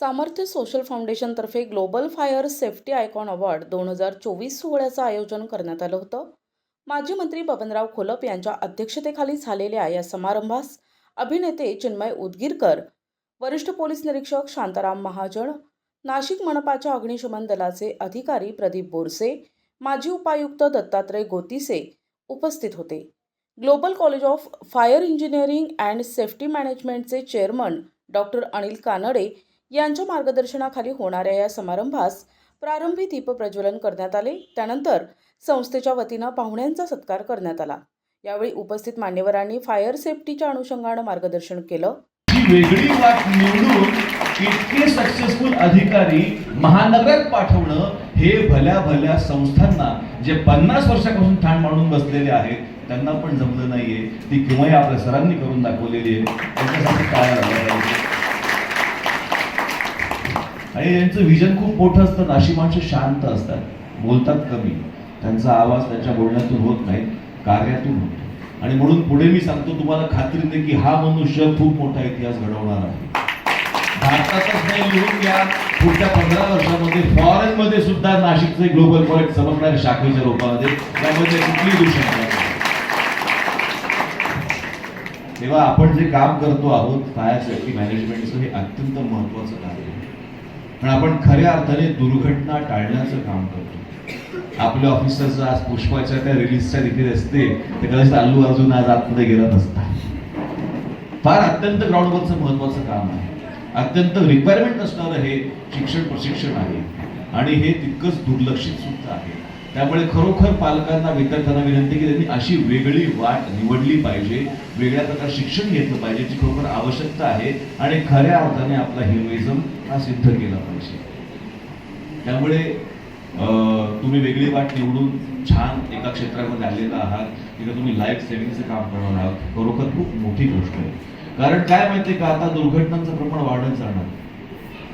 सामर्थ्य social फाउंडेशनतर्फे global fire safety icon award दोन हजार चोवीस सोहळ्याचं आयोजन करण्यात आलं होतं. माजी मंत्री बबनराव खोलप यांच्या अध्यक्षतेखाली झालेल्या या समारंभास अभिनेते चिन्मय उदगीरकर वरिष्ठ पोलीस निरीक्षक शांताराम महाजन नाशिक मनपाच्या अग्निशमन दलाचे अधिकारी प्रदीप बोरसे माजी उपायुक्त दत्तात्रय गोतिसे उपस्थित होते. Global college of fire engineering and safety मॅनेजमेंटचे chairman doctor Anil Kanade यांच्या मार्गदर्शनाखाली होणाऱ्या या समारंभास प्रारंभी दीपप्रज्वलन करण्यात आले. त्यानंतर संस्थेच्या वतीनं पाहुण्यांचा सत्कार करण्यात आला. यावेळी उपस्थित मान्यवरांनी फायर सेफ्टीच्या अनुषंगानं मार्गदर्शन केलं. वेगळी वाट निवडून इतके सक्सेसफुल अधिकारी महानगरात पाठवणं हे भल्या भल्या संस्थांना जे पन्नास वर्षापासून ठाण मांडून बसलेले आहेत त्यांना पण जमलं नाहीये. ती किंवा आपल्या सरांनी करून दाखवलेली आहे. त्याच्यासाठी काय झालं पाहिजे? आणि यांचं विजन खूप मोठं असतं. नाशिक माणसं शांत असतात. बोलतात कमी. त्यांचा आवाज त्यांच्या बोलण्यातून होत नाही कार्यातून होतो आणि म्हणून पुढे मी सांगतो तुम्हाला खात्रीने की हा मनुष्य खूप मोठा इतिहास घडवणार आहे. भारतातच नाही लिहून घ्या. पुढच्या पंधरा वर्षामध्ये फॉरेन मध्ये सुद्धा नाशिकचे ग्लोबल कॉलेज चमकणारे शाखेच्या रूपामध्ये त्यामध्ये कुठली दुष्ट नाही. तेव्हा आपण जे काम करतो आहोत फायर सेफ्टी मॅनेजमेंटचं हे अत्यंत महत्वाचं कार्य आहे. पण आपण खऱ्या अर्थाने दुर्घटना टाळण्याचं काम करतो. आपल्या ऑफिसरचं आज पुष्पाच्या त्या रिलीजच्या तिथे असते ते कदाचित अल्लू अर्जुन आज आतमध्ये गेला नसता फार अत्यंत ग्राउंडवरचं महत्वाचं काम आहे. अत्यंत रिक्वायरमेंट असणारं हे शिक्षण प्रशिक्षण आहे. आणि हे तितकंच दुर्लक्षित सुद्धा आहे. त्यामुळे खरोखर पालकांना विद्यार्थ्यांना विनंती की त्यांनी अशी वेगळी वाट निवडली पाहिजे वेगळ्या प्रकार शिक्षण घेतलं पाहिजे जी खरोखर आवश्यकता आहे आणि खऱ्या अर्थाने आपला हिरोइझम हा सिद्ध केला पाहिजे. त्यामुळे तुम्ही वेगळी वाट निवडून छान एका क्षेत्रामध्ये आलेला आहात तिथे तुम्ही लाईफ सेव्हिंगचं काम करणार आहात खरोखर खूप मोठी गोष्ट आहे. कारण काय माहितीये का आता दुर्घटनांचं प्रमाण वाढत जाणार.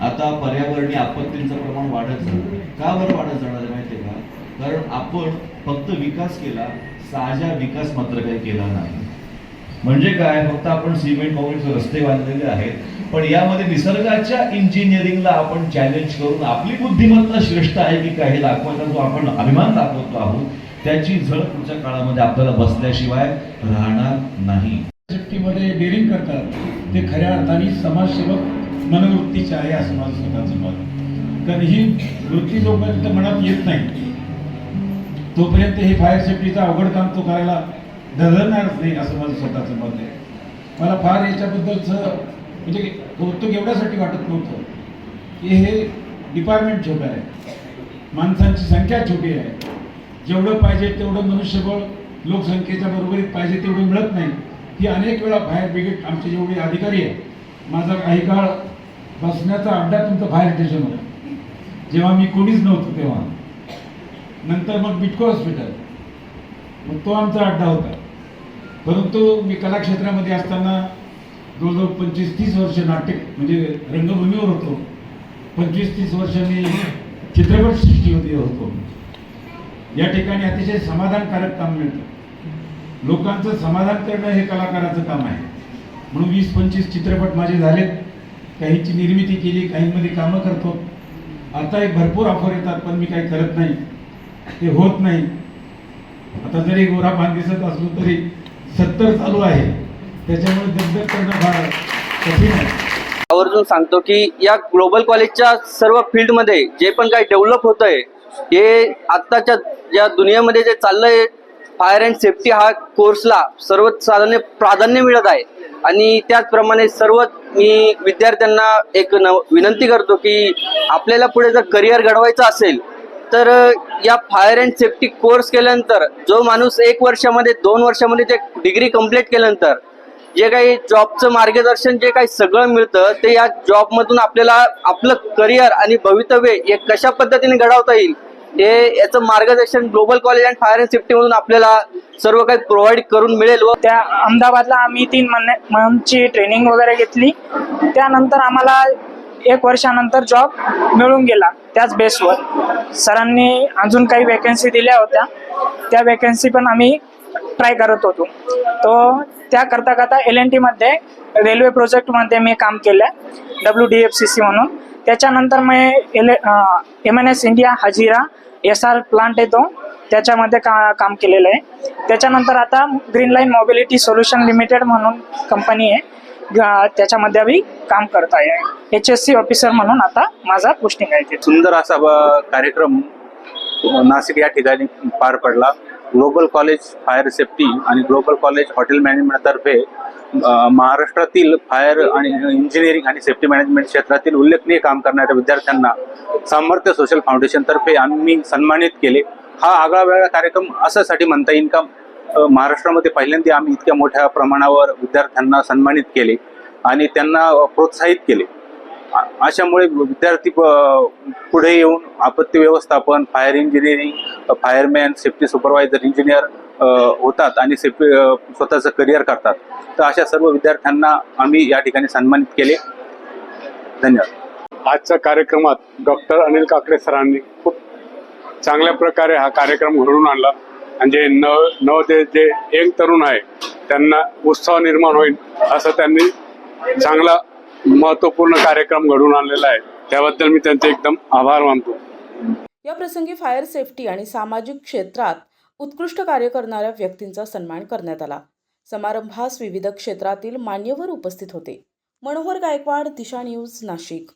आता पर्यावरणीय आपत्तींचं प्रमाण वाढत जाणार. का बरं वाढत जाणार आहे माहितीये का? कारण आपण फक्त विकास केला साजा विकास मात्र काही केला नाही. म्हणजे काय? फक्त आपण सिमेंट काँक्रीटचे रस्ते बांधलेले आहेत. पण यामध्ये निसर्गाच्या इंजिनिअरिंगला आपण चॅलेंज करून आपली बुद्धिमत्ता श्रेष्ठ आहे की काय हे दाखवायचा जो आपण अभिमान दाखवतो आहोत त्याची झळ पुढच्या काळामध्ये आपल्याला बसल्याशिवाय राहणार नाही. सेफ्टीमध्ये डेअरिंग करतात. ते खऱ्या अर्थाने समाजसेवक मनोवृत्तीचे आहे असं माझं स्वतःचं मत. कारण ही वृत्ती जोपर्यंत मनात येत नाही तोपर्यंत हे फायर सेफ्टीचं अवघड काम तो करायला धरणारच नाही असं माझं स्वतःचं मत आहे. मला फार याच्याबद्दलचं म्हणजे कौतुक एवढ्यासाठी वाटत नव्हतं की हे डिपार्टमेंट छोटं आहे. माणसांची संख्या छोटी आहे. जेवढं पाहिजे तेवढं मनुष्यबळ लोकसंख्येच्या बरोबरीत पाहिजे तेवढं मिळत नाही. ही अनेक वेळा फायर ब्रिगेड आमचे जेवढे अधिकारी आहेत माझा काही काळ बसण्याचा अड्डा तुमचं फायर स्टेशन होता. जेव्हा मी कोणीच नव्हतो तेव्हा. नंतर मग बिटको हॉस्पिटल मग तो आमचा अड्डा होता. परंतु मी कलाक्षेत्रामध्ये असताना जवळजवळ पंचवीस तीस वर्ष नाट्य म्हणजे रंगभूमीवर होतो. पंचवीस तीस वर्ष मी चित्रपटसृष्टीमध्ये होतो. या ठिकाणी अतिशय समाधानकारक काम मिळतं. लोकांचं समाधान करणं हे कलाकाराचं काम आहे. म्हणून वीस पंचवीस चित्रपट माझे झालेत. काहींची निर्मिती केली काहींमध्ये कामं करतो. आता एक भरपूर ऑफर येतात पण मी काही करत नाही. ते होत नाही. आता जरी गोरा पान दिसत असलो तरी सत्तर चालू आहे. त्याच्यामुळे दगदग करणं फार कठीण आहे. आवर्जून सांगतो की या ग्लोबल कॉलेजच्या सर्व फील्डमध्ये जे पण काही डेव्हलप होत आहे हे आत्ताच्या या दुनियेमध्ये जे चाललंय फायर अँड सेफ्टी हा कोर्सला सर्वसाधारण प्राधान्य मिळत आहे. आणि त्याचप्रमाणे सर्व मी विद्यार्थ्यांना एक विनंती करतो की आपल्याला पुढे जर करिअर घडवायचं असेल तर या फायर अँड सेफ्टी कोर्स केल्यानंतर जो माणूस एक वर्षामध्ये दोन वर्षामध्ये ते डिग्री कंप्लीट केल्यानंतर जे काही जॉबचं मार्गदर्शन जे काही सगळं मिळतं ते या जॉबमधून आपल्याला आपलं करिअर आणि भवितव्य हे कशा पद्धतीने घडवता येईल हे याचं मार्गदर्शन global college and fire and सेफ्टीमधून आपल्याला सर्व काही प्रोव्हाइड करून मिळेल व त्या अहमदाबादला आम्ही तीन महिने मंथची ट्रेनिंग वगैरे घेतली. त्यानंतर आम्हाला एक वर्षानंतर जॉब मिळून गेला त्याच बेसवर सरांनी अजून काही वॅकन्सी दिल्या होत्या. त्या वॅकन्सी पण आम्ही ट्राय करत होतो. तो त्या करता करता एल एन टीमध्ये रेल्वे प्रोजेक्टमध्ये मी काम केलं W D F C C म्हणून. त्याच्यानंतर मी L M N S India Hazira S R plant येतो त्याच्यामध्ये का काम केलेलं आहे. त्याच्यानंतर आता green line mobility solution limited म्हणून कंपनी आहे. त्याच्यामध्ये आम्ही काम करत आहे. एच एस सी ऑफिसर म्हणून आता माझा पोस्टिंग आहे तिथे. सुंदर असा ब- कार्यक्रम नाशिक या ठिकाणी पार पडला. ग्लोबल कॉलेज फायर सेफ्टी आणि ग्लोबल कॉलेज हॉटेल मॅनेजमेंटतर्फे अ, महाराष्ट्रातील फायर आणि इंजिनिअरिंग आणि सेफ्टी मॅनेजमेंट क्षेत्रातील उल्लेखनीय काम करणाऱ्या विद्यार्थ्यांना सामर्थ्य सोशल फाउंडेशनतर्फे आम्ही सन्मानित केले. हा आगळा वेगळा कार्यक्रम असासाठी म्हणता येईल का? महाराष्ट्रामध्ये पहिल्यांदा आम्ही इतक्या मोठ्या प्रमाणावर विद्यार्थ्यांना सन्मानित केले आणि त्यांना प्रोत्साहित केले. अशामुळे विद्यार्थी पुढे येऊन आपत्ती व्यवस्थापन fire engineering fireman safety supervisor engineer होतात आणि सेफ्टी स्वतःचं करिअर करतात. तर अशा सर्व विद्यार्थ्यांना आम्ही या ठिकाणी सन्मानित केले. धन्यवाद. आजच्या कार्यक्रमात डॉक्टर अनिल काकडे सरांनी खूप चांगल्या प्रकारे हा कार्यक्रम घडवून आणला. म्हणजे आणि जे नव नवते जे यंग तरुण आहे त्यांना उत्साह निर्माण होईल असं त्यांनी चांगला महत्त्वपूर्ण कार्यक्रम घडवून आणलेला आहे. त्याबद्दल मी त्यांचे एकदम आभार मानतो. या प्रसंगी फायर सेफ्टी आणि सामाजिक क्षेत्रात उत्कृष्ट कार्य करणाऱ्या व्यक्तींचा सन्मान करण्यात आला. समारंभास विविध क्षेत्रातील मान्यवर उपस्थित होते. मनोहर गायकवाड दिशा न्यूज नाशिक.